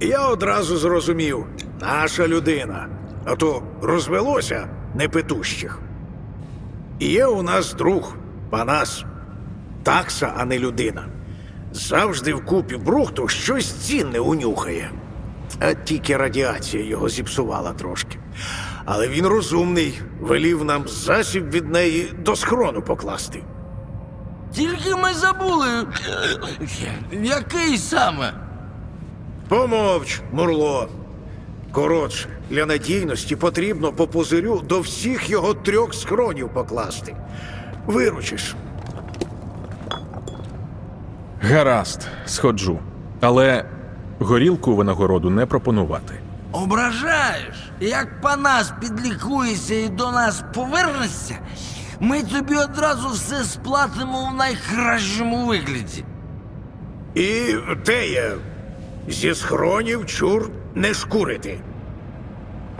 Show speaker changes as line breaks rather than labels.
Я одразу зрозумів, наша людина, а то розвелося непетущих. І є у нас друг, Панас, такса, а не людина. Завжди в купі брухту щось цінне унюхає. А тільки радіація його зіпсувала трошки. Але він розумний, велів нам засіб від неї до схрону покласти.
Тільки ми забули, який саме.
Помовч, Мурло. Коротше, для надійності потрібно по пузирю до всіх його трьох схронів покласти. Виручиш.
Гаразд, сходжу. Але горілку винагороду не пропонувати.
Ображаєш, як Панас підлікується і до нас повернеться, ми тобі одразу все сплатимо в найкращому вигляді.
І теє, зі схронів чур не шкурити.